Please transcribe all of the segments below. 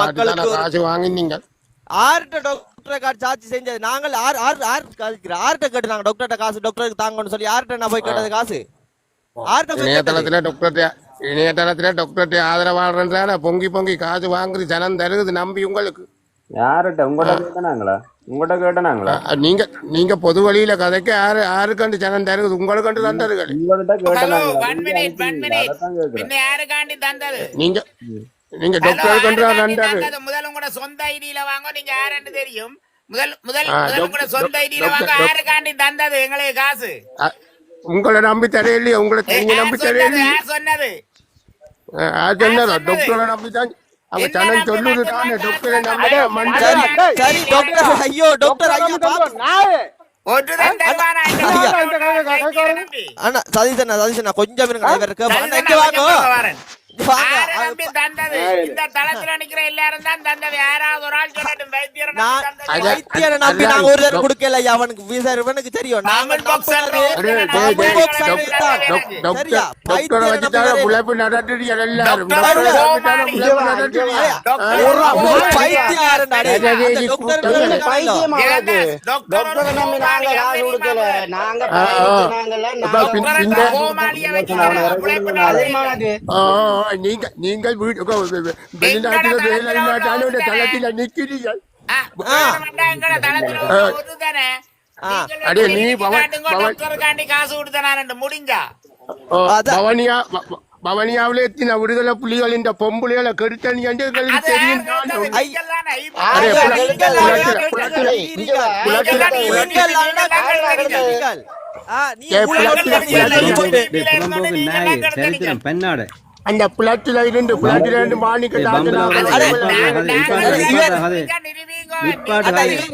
மக்களுக்கு காசு வாங்கினீங்க. ஆர்ட்ட டாக்டரை கார்டு சாட்சி செஞ்சது. நாங்கள் ஆர் ஆர் ஆர் ஆர்ட்ட கேட்டு நாங்க டாக்டர்கிட்ட காசு டாக்டருக்கு தாங்கன்னு சொல்லி ஆர்ட்ட நான் போய் கேட்டது காசு. ஆர்ட்ட இணையதளத்துல டாக்டர்கிட்ட இணையதளத்துல டாக்டர்கிட்ட ஆதரவாளர்ன்றான பொங்கி பொங்கி காசு வாங்குறது ஜனம் தருகுது நம்பி உங்களுக்கு. யார்கிட்ட உங்கள்கிட்ட கேட்டனாங்களா? உங்கள்கிட்ட கேட்டனாங்களா? நீங்க நீங்க பொது வழியில கதைக்கு யாரு யாருக்கண்டு ஜனம் தருகுது உங்களுக்கு தந்ததுகள் உங்கள்கிட்ட ஹலோ கேட்டனாங்களா? ஒன் மினிட் ஒன் மினிட் அதான் கேட்கிறேன். பின்ன யாருக்காண்டி தந்தது? நீங்க நீங்க டாக்டர் கண்டு முதல் உங்களோட சொந்த ஐடியில வாங்க நீங்க யாருன்னு தெரியும்? முதல் முதல் உங்களோட சொந்த ஐடியில வாங்க. யாருக்காண்டி தந்தது எங்களுக்கு காசு? உங்களை நம்பி தரையில்லையே உங்களை நீங்க நம்பி யார் சொன்னது? சொன்னது? டாக்டரை நம்பி தான் ஜனம் நம்பி சொல்லுது தானே டாக்டரை நம்பி அதான். சரி டாக்டர் ஐயோ டாக்டர் ஐயா ஐயா. வைத்தியரை நம்பி? அண்ணா சதீஷண்ணா சதீஷண்ணா கொஞ்சம் இருங்க அண்ணா வாங்க. இந்த தளத்துல நிக்கிற எல்லாரும் தான் தந்தது யாராவது ஒரு ஆள் சொல்லட்டும் வைத்தியரை நம்பி நாங்க ஒரு தடவை டாக்- கொடுக்கல அவனுக்கு விசா இவனுக்கு தெரியும் நம்பி நாங்க காசு கொடுக்கல நாங்க ஆ, ஆ. நாங்கல்ல அப்ப பின்- டாக்டரை பின்ன- கோமாளியை வச்சுக்கிறாங்க. பிழைப்பு நடத்துறீங்க. ஆ, ஆ, நீங்க நீங்கள் வீட்டு வெளிநாட்டுல இந்த தளத்துல. நீங்களும் அடே, நீ. பவனியா பவனியாவிலே எத்தின விடுதலை புலிகள் இந்த பொம்புலைகளை கெடுத்தனி என்று எங்களுக்கு அது தெரியும் நீங்கள் நீங்கள் புலத்துல- புலத்துல- நீங்கள் நீங்கள் நீங்கள் நீங்கள். நீங்கள் பெண்ணாடு அந்த புலத்துல இருந்து புலத்துல இருந்து மாணிக்க. இவர்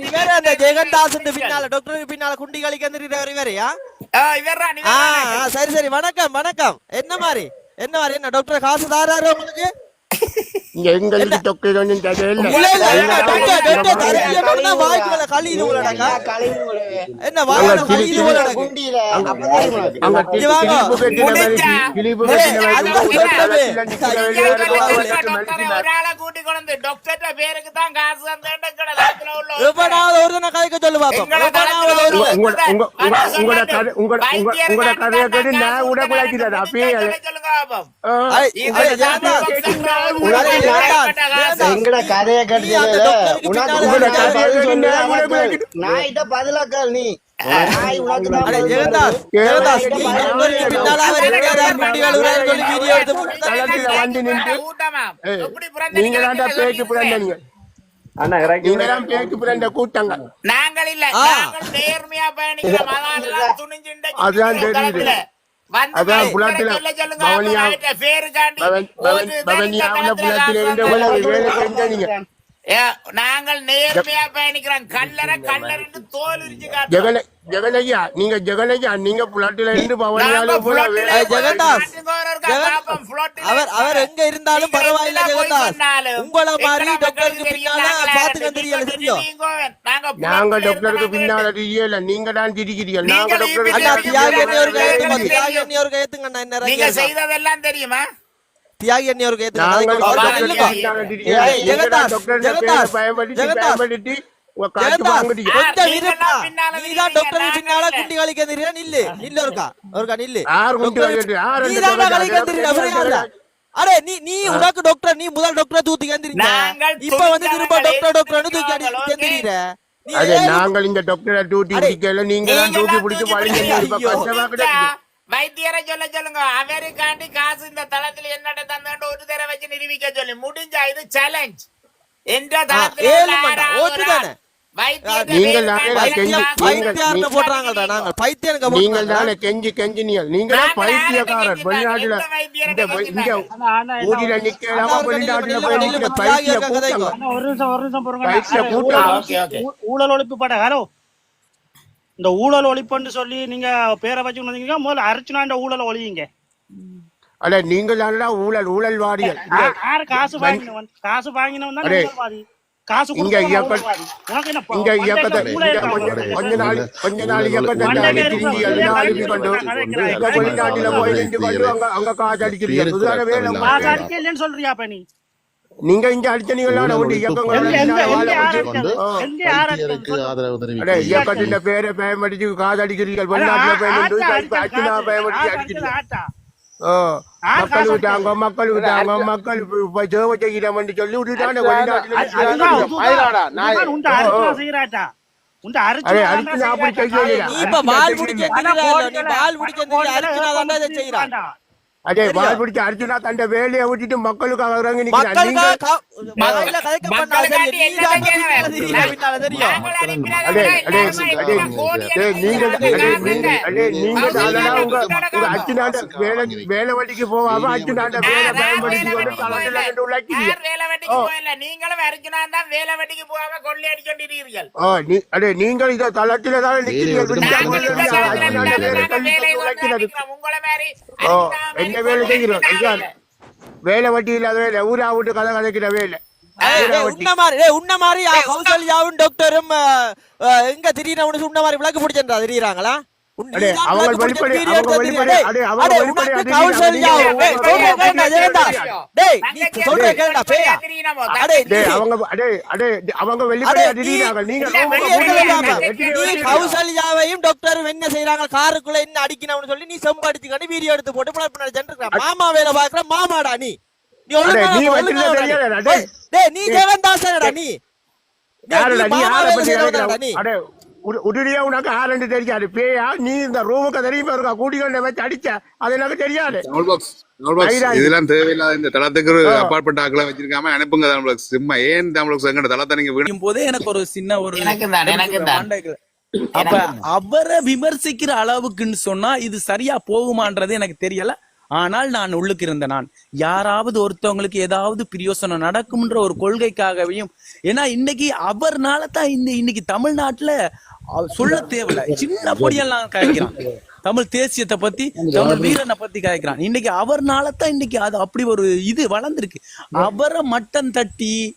இவர் அந்த ஜெகந்தாசன் பின்னால டாக்டருக்கு பின்னால குண்டி கழிக்கிற இவரையா ஆ, இவர்ரா, ஆ இவர்ரா. ஆ, சரி சரி. வணக்கம் வணக்கம். என்ன மாதிரி? என்ன மாதிரி? என்ன டாக்டர் காசு தாராரு உங்களுக்கு? எங்களுக்கு தொக்கை கொஞ்சம் தெரியல இல்ல இல்ல இல்ல டாக்டர் டாக்டர் தரப்பிய பண்ணா வாய்க்குள்ள களி இது உள்ளடக்கா என்ன வாய்க்குள்ள களி இது உள்ளடக்கு குண்டியில அப்பதான் உனக்கு. அங்க இங்க வாங்க. கிளிப்பு கட்டின மாதிரி முடிஞ்சா. கிளிப்பு ஏய், கட்டின மாதிரி அது ஒரு சொல்லவே. தளத்துல நிக்கிற ஐயா, வெளியே ஐயா, இருக்க ஐயா, ஒரு ஐயா, எட்டு டாக்டரை மனுஷனா. ஒரு ஆளை கூட்டி கொண்டு டாக்டர்ட்ட பேருக்கு தான் காசு தந்தேன்னு கதைக்க சொல்லு எங்கட கதையை கேட்டு நான் இது ஐ, ஜாதி ஜெகந்தாஸ், பக்தர்கள் உனக்கு ஐ, நான் ஜெகந்தாஸ், காசு. எங்கட கதையை நீ அந்த கட்டுறது டாக்டருக்கு உனக்கு பின்னால உனக்கு இருக்க பதில் வேண்டிய சொல்லு, நான் உனக்கு உனக்கு நாயிட்ட பதிலாக்கள் நீ. நாய் உனக்கு தான் அடே பதில் ஜெகந்தாஸ் சொல்லு. ஜெகந்தாஸ் ஏய், நீ ஏய், டாக்டருக்கு பின்னால அவர் இருக்கிறார் வண்டி கழுவுறாரு சொல்லி வீடியோ எடுத்து போட்டு தளத்துல வந்து நின்று கூட்டமா ஏய், எப்படி பிறந்தீங்க? நீங்க தான்டா பேச்சு பிறந்த நாங்கள் இல்ல. நாங்கள் நேர்மையா பயணிக்கிறோம். அதான் தெரியுது. புலத்துல. பவனியா- புலத்துல வேலை நீங்க ஏ, நாங்கள் நேர்மையா பயணிக்கிறோம். கல்லற கல்லறின்னு தோல் ஜெகனையா நீங்க ஜெகனையா நீங்க புலத்துல இருந்து பவனியால நாங்க போல புலத்துல வேலை ஏய், ஜெகந்தாஸ். நாட்டுக்கு ஒரு இருக்கா, ஜெகன்- பாப்போம், புலத்துல அவர் அவர் எங்க இருந்தாலும் பரவாயில்ல சொன்னாலும், உங்கள மாதிரி எங்கெல்லாம் டாக்டருக்கு மக்களுக்கு பின்னால தெரியும், பாத்துக்க நாங்க தெரியல ரெண்டு தெரியும் நீங்க நாங்க நாங்க புலத்துல டாக்டருக்கு இருந்து பின்னால நாங்க தெரியல நீங்க தான் திரிக்கிறீர்கள் நாங்க நீங்கள் டாக்டருக்கு அண்ணா இப்படி தியாகி தெரியும். அண்ணி ஒரு கையெழுத்துங்க தெரியும். தியாகி அண்ணி ஒரு கையெழுத்துங்க அண்ணா என்ன நீங்க இறக்கி செய்ததெல்லாம் தெரியுமா? தியாகி அண்ணி டாக்டர்? டாக்டர் அப்புறம் யாரு? அரே நீ நீ உனக்கு டாக்டர் நீ முதல் டாக்டரை தூக்கி கேந்திருக்க நாங்கள் இப்ப வந்து திரும்ப டாக்டர் டாக்டர்னு தூக்கி நீ அது நாங்கள் இந்த டாக்டரை டியூட்டி அடே, பிடிக்கல நீங்க தான் எல்லாம் பிடிச்சு பழிங்க. கஷ்டமா வைத்தியரை சொல்ல சொல்லுங்க. அவருக்காண்டி காசு இந்த தளத்துல என்னட்ட தந்தாண்டு ஒரு தடவை வச்சு நிரூபிக்க சொல்லி. முடிஞ்சா இது சேலஞ்ச் என்ற தளத்துல நீங்கள் தானே கெஞ்சி- கெஞ்சினியல் பைத்தியக்காரர். வெளிநாட்டுல ஊரில நிக்கலாம வெளிநாட்டுல பைத்திய கூட்டம் பைத்திய. கூட்டம் ஊழல் ஒழிப்பு பட ஹலோ இந்த ஊழல் ஒழிப்புன்னு சொல்லி நீங்க பேரை வச்சு வந்தீங்க. முதல்ல அர்ச்சனா ஊழல் ஒழியுங்க. அட நீங்கள் தானடா ஊழல் ஊழல்வாதிகள்? இங்க யாரு காசு வாங்கினவன். காசு வாங்கினவன் தான் ஊழல்வாதி. காசு இங்க கொஞ்ச நாள் கொஞ்ச நாள் வெளிநாட்டுல போய் அங்க காசு அடிக்கிறீங்க. இதுதானே வேலை. காசு அடிக்க இல்லைன்னு சொல்றியா நீ? நீங்க இங்க அடிச்சனீங்களா தெரிவிக்கிறேன் இயக்கத்தின் பேரை பயன்படுத்தி காதடிக்கிறீர்கள். வெளிநாட்டுல பயன்படுத்தி அர்ச்சனா. பயன்படுத்தி அடிக்கிறீங்க மக்கள் விட்டாங்க மக்கள் விட்டாங்க மக்கள் சேவை செய்கிறோம்னு சொல்லி விட்டுட்டாங்க வெளிநாட்டுல உண்ட அர்ச்சனா அப்படி இப்ப பால் பால் செய்யறான். அதே வால் பிடிச்ச அர்ச்சனா தண்ட வேலையை விட்டுட்டு மக்களுக்காக. உங்க அர்ச்சனாண்ட வேலை வேலை வட்டிக்கு போகாம அர்ச்சனாண்ட வேலை பயன்படுத்தி கொண்டு உழைக்கிறீங்க. வெட்டிக்கு ஓ. போகல? நீங்களும் அர்ஜுனா தான் வேலை வெட்டிக்கு போகாம ஆ, நீ அடே நீங்கள் இத தளத்தில தான் கொண்டாடிக்கிறோம். உங்களை மாதிரி என்ன வேலை செய்கிறோம் வேலை வட்டி இல்லாத ஊரா விட்டு கதை கதைக்கிற வேலை உன்ன மாதிரி ஏய், உன்ன மாதிரி கௌசல்யாவும் டாக்டரும் எங்க திடீர்னு உனக்கு உன்ன மாதிரி விளக்கு பிடிச்சா தெரியுறாங்களா கௌசல்யாவையும் டாக்டரும் என்ன செய்யறாங்க காருக்குள்ள என்ன அடிக்கணும்னு சொல்லி நீ செம்படிச்சுக்கணும் வீடியோ எடுத்து போட்டு சென்றிருக்க மாமா வேலை பாக்குற மாமாடா நீ. நீ ஒழுங்கா அடே, நீ நீ. உடனடியா உனக்கு ஆரண்டு தெரியாது. பேயா நீ இந்த ரூமுக்கு தெரியுமா இருக்கா கூட்டிக்கொண்டு வச்சு அடிச்ச. அது எனக்கு தெரியாது. இதெல்லாம் தேவையில்லாத இந்த தளத்துக்கு. அப்பார்ட்மெண்ட் ஆக்களை வச்சிருக்காம அனுப்புங்க தமிழ் பாக்ஸ் சும்மா ஏன் தமிழ் பாக்ஸ் எங்கட தளத்தை நீங்க வீடு போதே எனக்கு ஒரு சின்ன ஒரு அப்ப அவரை விமர்சிக்கிற அளவுக்குன்னு சொன்னா இது சரியா போகுமான்றது எனக்கு தெரியல. ஆனால் நான் உள்ளுக்கு இருந்த நான் யாராவது ஒருத்தவங்களுக்கு ஏதாவது பிரியோசனம் நடக்கும்ன்ற ஒரு கொள்கைக்காகவையும் ஏன்னா இன்னைக்கு அவர்னால தான் இந்த இன்னைக்கு தமிழ்நாட்டுல சொல்ல தேவையில்ல. சின்ன பொடியெல்லாம் காய்க்கிறான். தமிழ் தேசியத்தை பத்தி தமிழ் வீரனை பத்தி காய்க்கிறான். இன்னைக்கு அவர்னால தான் இன்னைக்கு அது அப்படி ஒரு இது வளர்ந்துருக்கு. அவரை மட்டம் தட்டி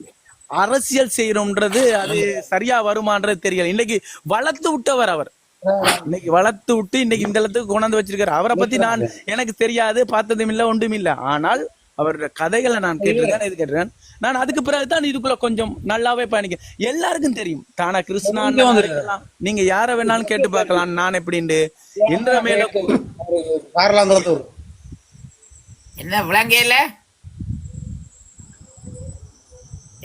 அரசியல் செய்யறோம்ன்றது அது சரியா வருமான்றது தெரியல. இன்னைக்கு வளர்த்து விட்டவர் அவர். இன்னைக்கு வளர்த்து விட்டு இன்னைக்கு இந்த இடத்துக்கு கொண்டாந்து வச்சிருக்காரு. அவரை பத்தி நான் எனக்கு தெரியாது பார்த்ததும் இல்ல ஒன்றும் இல்ல. ஆனால் அவருடைய கதைகளை நான் கேட்டிருக்கேன் இது கேட்டிருக்கேன் நான் அதுக்கு பிறகுதான் இதுக்குள்ள கொஞ்சம் நல்லாவே பயணிக்க எல்லாருக்கும் தெரியும். தானா கிருஷ்ணா. நீங்க யார வேணாலும் கேட்டு பார்க்கலாம். நான் எப்படின்னு என்ற மேல என்ன விளங்கையில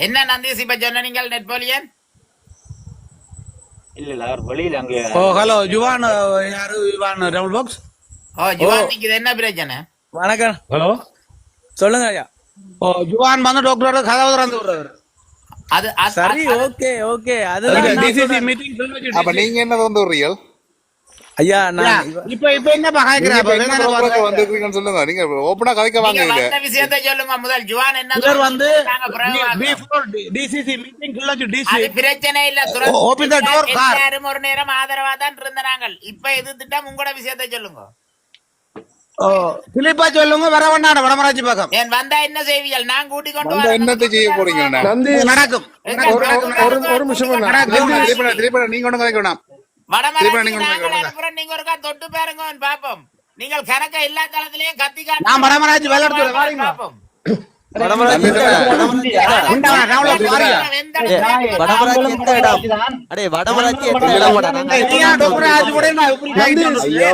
என்ன நந்தீஸ் இப்ப சொன்ன நீங்கள் நெட்போலியன் இல்ல இல்ல அவர் வெளியில அங்க ஓ ஹலோ யுவான் யாரு யுவான் ரவுல் பாக்ஸ்? ஓ ஜுவானிக்கு இது என்ன பிரச்சனை? வணக்கம். ஹலோ? சொல்லுங்க ஐயா. ஓ ஜுவான் வந்து டாக்டரோட கதவு திறந்து விடுறாரு. அது அது- சரி அது- ஓகே ஓகே. மீட்டிங் அப்ப நீங்க என்ன வந்து விடுறீங்க? ஐயா நான் இப்ப இப்ப என்ன வந்திருக்கீங்கன்னு சொல்லுங்க. நீங்க ஓப்பனா கதைக்க வாங்க வந்த விஷயத்தை சொல்லுங்க முதல். ஜுவான் என்ன இவர் வந்து. பிஃபோர் டிசிசி மீட்டிங் கிள்ளச்சு டிசி அது பிரச்சனை இல்ல ஓ, open the door, car. எல்லாரும் ஒரு நேரம் ஆதரவா தான் இருந்த நாங்கள் இப்ப எது திட்டம்? உங்களோட விஷயத்தை சொல்லுங்க. ஓ பிலிப்பா சொல்லுங்க வர வேண்டாம் வடமராட்சி பக்கம். ஏன் வந்தா என்ன செய்வீர்கள்? நான் கூட்டிக் கொண்டு வந்தா வரேன். என்னத்தை செய்ய போறீங்க நடக்கும். ஒரு- நிமிஷம் நீங்க ஒண்ணு கதைக்க திருப்பி நீங்க ஒருக்கா தொட்டு பாருங்க பாப்போம். நீங்கள் கணக்க எல்லா தளத்திலையும் கத்தி. நான் வடமராட்சி வெள்ளத்துல வாரீங்க. பாப்போம்.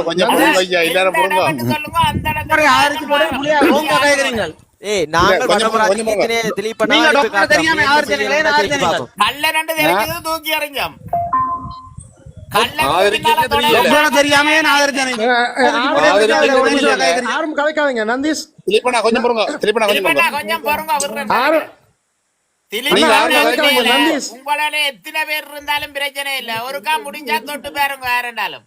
கொஞ்சம் ஏய் நாங்க. கல்ல ரெண்டு தூக்கி எறிஞ்சோம். தெரியாம. யாரும் கலைக்காதீங்க நந்தீஷ் திலீப்பண்ணா கொஞ்சம் பொறுங்க. திலீப்பண்ணா கொஞ்சம் பொறுங்க. உங்களால எத்தனை பேர் இருந்தாலும் பிரச்சனை இல்ல. ஒருக்கா முடிஞ்சா தொட்டு பாருங்க யாருண்டாலும்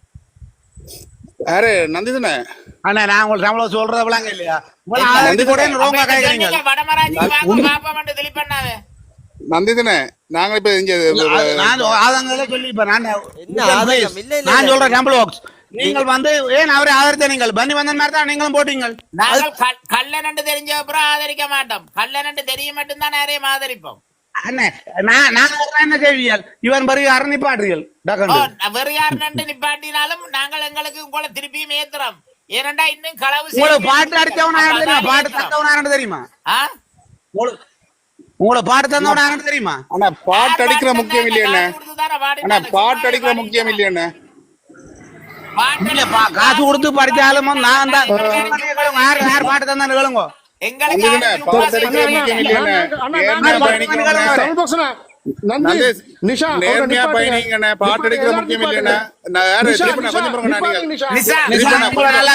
யாரு? நந்திதனே அண்ணா நான் உங்களுக்கு தமிழ் சொல்றது விளங்க இல்லையா நந்திதனே நாங்க இப்ப இங்க நான் ஆதங்களே சொல்லி இப்ப நான் என்ன ஆதாயம்? இல்ல, இல்ல, நான் இல்ல. சொல்றேன் ஒர்க்ஸ் நீங்கள் வந்து ஏன் அவரை ஆதரித்த நீங்கள்? பன்னி வந்த மாதிரி தான் நீங்களும் போட்டீங்க நாங்கள் கல்- கள்ளனண்டு தெரிஞ்ச அப்புறம் ஆதரிக்க மாட்டோம். கள்ளனண்டு தெரிய மட்டும்தான் நிறைய ஆதரிப்போம். அண்ணே நான் நான் சொல்றேன் என்ன செய்வியல் இவன் பிறகு அரணிப்பாடுறீர்கள் ஓ, டக்கண்டு வேறு யார் நண்டு நிப்பாட்டினாலும் நாங்கள் எங்களுக்கு உங்களை திருப்பியும் ஏத்துறோம். ஏனண்டா இன்னும் களவு பாட்டு அடிச்சவனா பாட்டு. தந்தவனா தெரியுமா? உங்களை பாட்டு தந்தவன யாருன்னு தெரியுமா? ஆனா பாட்டு அடிக்கிற முக்கியம் இல்லையா பாட்டு? அடிக்கிற முக்கியம் இல்லையா காசு கொடுத்து படிச்சாலும் நான் தான் யார் யார் பாட்டு தந்தான்னு கேளுங்க. பாட்டு அடிக்கிற முக்கியம் இல்லையா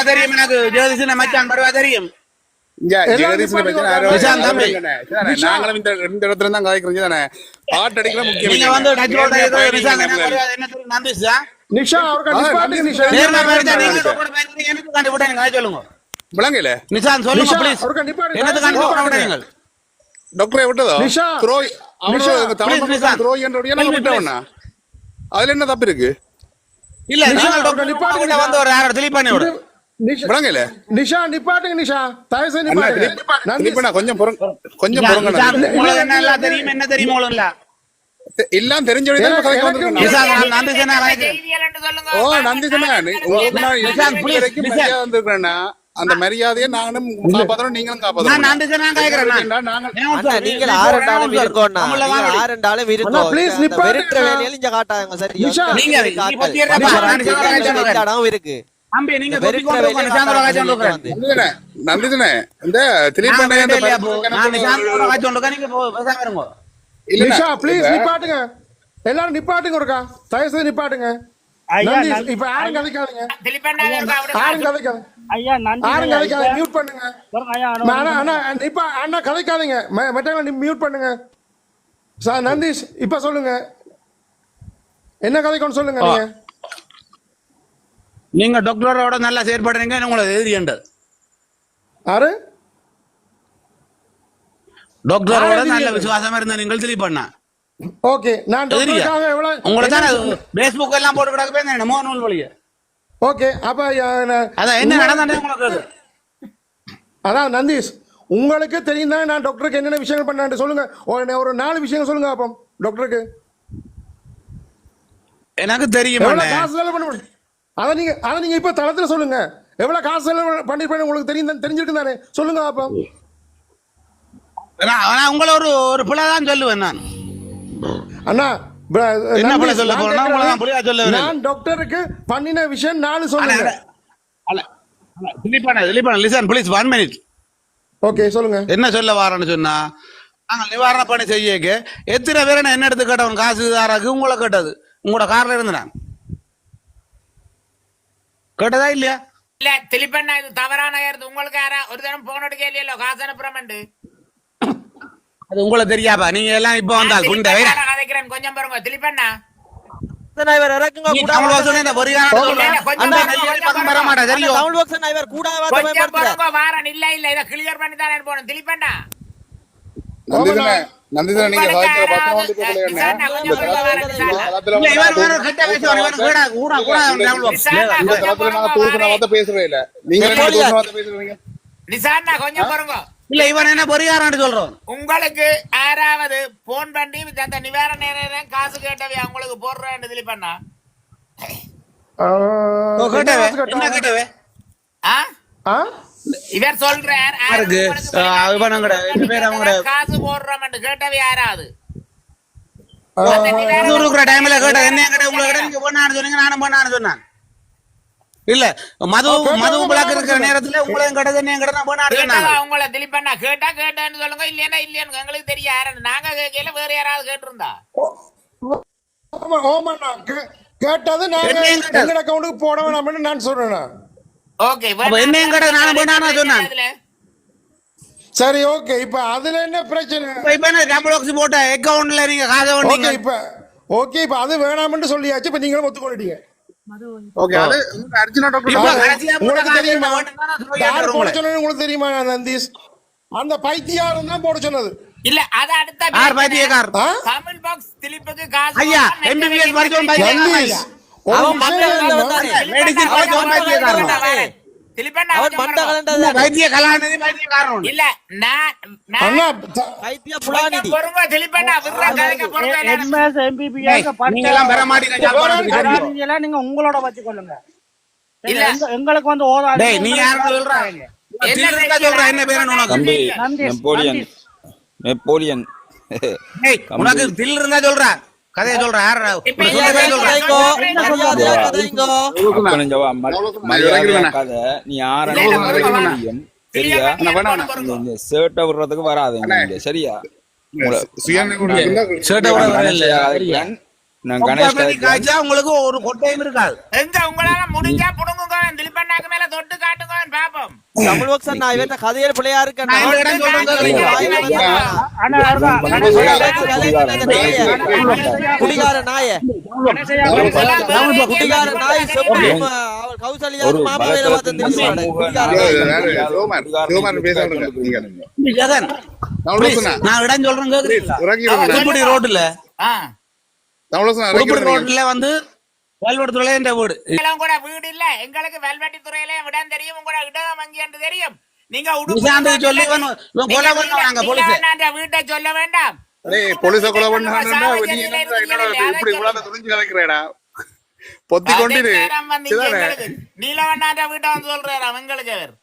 தெரியும் எனக்கு. ஜோதிஷன் மச்சான் பரவா தெரியும். நாங்களும் இந்த ரெண்டு இடத்துல தான் கதைக்கிறோம் தானே? பாட்டு அடிக்கிற முக்கியம் நேர்மையா இருக்கிற நிஷா நீங்க சொல்லுங்க. விளங்கல? நிஷாந்த் சொல்லுங்க நிஷா, ப்ளீஸ் அவருக்கு நிப்பாட்டுங்க. என்னது கண்டுபிடிங்க டாக்டரை விட்டதோ? நிஷா. துரோய் நிஷா, அவனோட தமிழ் please, மக்கள் நிஷா. துரோய் என்றோடைய நாங்க விட்டவனா அதுல என்ன தப்பு இருக்கு? இல்ல டாக்டர் நிப்பாட்டுங்க, கிட்ட வந்து ஒரு யாரோ விடு. விளங்கல நிஷா நிப்பாட்டுங்க நிஷா தயவு செய்து நிப்பாட்டுங்க கொஞ்சம் கொஞ்சம் என்ன எல்லாம் தெரியும் என்ன தெரியும் உங்களுக்கு எல்லாம் எல்லாம் தெரிஞ்ச ஓ நந்தி வந்திருக்கிறேன்னா அந்த மரியாதையை நாங்களும் காப்பாத்துறோம் நீங்களும் இருக்கோம் நிப்பாட்டுங்க. வெறுக்கிற வேலையில இங்க காட்டாங்க சரி நிஷா, நீங்க- இருக்கு இருங்க. இல்லைண்ணா, நிஷா ப்ளீஸ் நிப்பாட்டுங்க. எல்லாரும் நிப்பாட்டுங்க ஒருக்கா. தயவு செய்து நிப்பாட்டுங்க இப்ப யாரும் கதைக்காதீங்க. யாரும் கதைக்காத ஐயா நன்றி யாரும் ஐயா. கதைக்காத மியூட் பண்ணுங்க. அண்ணா அண்ணா இப்ப அண்ணா கதைக்காதீங்க. ம- மற்றவங்க மியூட் பண்ணுங்க. சார் நந்தீஷ் இப்ப சொல்லுங்க. என்ன கதைக்கணும் சொல்லுங்க நீங்க? நீங்க டாக்டரோட நல்லா செயற்படுறீங்க உங்களை எதிரியண்டது யாரு? டாக்டரோட நல்ல? விசுவாசமா இருந்த நீங்கள் தெளிவு பண்ண. ஓகே நான் உங்களை தானே பேஸ்புக் எல்லாம் போட்டு கிடக்கு பேர் என்னமோ நூல் வழிய. ஓகே அப்ப அதான் என்ன நடந்தானே உங்களுக்கு அதான் நந்தீஷ் உங்களுக்கு தெரியும் தான் நான் டாக்டருக்கு என்னென்ன விஷயங்கள் பண்ணான்னு சொல்லுங்க. ஒரு- நாலு விஷயங்கள் சொல்லுங்க அப்போ டாக்டருக்கு எனக்கு தெரியும். காசு பண்ண முடியும்? அதை நீங்க அதை நீங்க இப்ப தளத்துல சொல்லுங்க. எவ்வளவு காசு செலவு உங்களுக்கு தெரியும் தெரிஞ்சிருக்கு தானே? சொல்லுங்க அப்போ. நான் உங்களை ஒரு ஒரு பிள்ளை தான் சொல்லுவேன் நான். அண்ணா என்ன பிள்ளை சொல்ல நான் போறேன்னா, உங்களை தான் பிள்ளையா சொல்ல கேட்கிறேன். வரேன். நான் டாக்டருக்கு பண்ணின விஷயம் நாலு சொல்லுங்க. திலீபான திலீபான listen please one minute okay சொல்லுங்க. என்ன சொல்ல வாரேன்னு சொன்னா நாங்கள் நிவாரண பணி செய்யக்கு எத்தனை பேர் என்ன எடுத்து கேட்டவன்? காசு தாராக்கு உங்களை கேட்டது. உங்களோட கார்ல இருந்து நான். கேட்டதா இல்லையா இல்ல திலீபண்ணா இது தவறான கருத்து உங்களுக்கு யாரா ஒரு தினம் போன் எடுக்க இல்லையோ காசு அனுப்புறமெண்டு அது உங்களுக்கு தெரியாப்பா நீங்க எல்லாம் இப்ப வந்தால் வேற கதைக்கிறேன் கொஞ்சம் பாருங்க பாருங்க வாரன் இல்ல இல்ல இதை கிளியர் பண்ணி தானே போகணும் திலீபண்ணா கொஞ்சம் பாருங்க, இல்ல. நாங்க பேசுறீங்க. கொஞ்சம் பாருங்க இவன் என்ன பொறியாரான்னு சொல்றோம். உங்களுக்கு யாராவது போன் பண்ணி அந்த நிவாரண நேரம் காசு கேட்டவை உங்களுக்கு போடுறேன் கேட்டவே? என்ன கட்டணும்? கேட்டவே ஆ? இவர் சொல்றார். காசு போடுறோம் கேட்டவை யாராவது டைம்ல கேட்ட என்ன கேட்ட உங்களை கேட்ட நீங்க பண்ணான்னு சொன்னீங்க நானும் பண்ணான்னு சொன்னான் இல்ல மது மது பிளாக் இருக்கிற நேரத்துல உங்களையும் கேட்டது என்ன கேட்ட நான் பண்ணான்னு கேட்டவா சொன்னாங்க உங்களை திலீபண்ணா கேட்டா கேட்டேன்னு சொல்லுங்க இல்லையா இல்லையான்னு எங்களுக்கு தெரியும் யாருன்னு நாங்க கேட்கல வேற யாராவது கேட்டிருந்தா. கே- கேட்டது நாங்க என்னையும். எங்க அக்கௌண்ட்டுக்கு போட வேணாம்னு நான் சொல்றேண்ணா ஓகே நானும் சொன்னான். சரி ஓகே இப்ப அதுல என்ன பிரச்சனை? இப்ப என்ன டபுள் பாக்ஸ் போட்ட அக்கவுண்ட்ல நீங்க காசை ஓகே வந்தீங்க இப்ப ஓகே இப்ப அது வேணாம்னு சொல்லியாச்சு இப்ப நீங்களும் ஒத்துக்கொண்டுட்டீங்க. ஓகே அது அர்ஜுனா டாக்டர் உங்களுக்கு தெரியுமா? யார் போட. சொன்னது உங்களுக்கு தெரியுமா நந்தீஷ்? அந்த பைத்தியாரம் தான் போட சொன்னது. இல்ல அது அடுத்த யார் பிரச்சனை. பைத்தியக்கார் ஆ? தமிழ் பாக்ஸ் திலீப்புக்கு காசு ஐயா போடுறா, எம்பிபிஎஸ் நெட் படிச்சவன் வெளியே நீங்க உங்களோட வச்சுக்கொள்ளுங்க எங்களுக்கு வந்து ஓதாது டேய் நீ நெப்போலியன் உனக்கு தில் இருந்தா சொல்றா கதையை சொல்றா யார் இப்ப உனக்கு இதை சொன்ன பேரை சொல்றா கேட்கோ. மரியாதையா கதைங்கோ. தவளோசனா, மரியாதையா கதை. நீ யார சரியா? சேட்டை விடுறதுக்கு இங்க, சரியா? ஷர்ட்டை உங்களுக்கு ஒரு கொட்டையும் இருக்காது. எங்க உங்களால முடிஞ்சா புடுங்குங்க திலீபண்ணாக்கு மேல தொட்டு காட்டுங்க பாப்போம் தமிழ் பக்சன் நான் பிள்ளையா இருக்கேன் குடிகார நாய குடிகார நாய் செப்பு அவள் கௌசல்யா ஒரு மாமாவையில பார்த்து தவளோசனா, நான் இடம் சொல்றேன் இறங்கிடுங்க. ரோட்டுல வந்து வேல்வடத்துல என்ற வீடு. எல்லாம் கூட வீடு இல்ல எங்களுக்கு வெல்வெட்டி துறையில இடம் தெரியும் உங்களோட இடம் வங்கி என்று தெரியும். நீங்க நிஷாந்த் சொல்லி வீட்டை சொல்ல வேண்டாம். டேய், போலீஸ கொலை பண்ணாங்கன்னா நீ என்னடா இப்படி இவ்வளவு துணிஞ்சு கலைக்கிறேடா பொத்தி கொண்டு வீட்டை வந்து சொல்றாராம் எங்களுக்கு அவர்.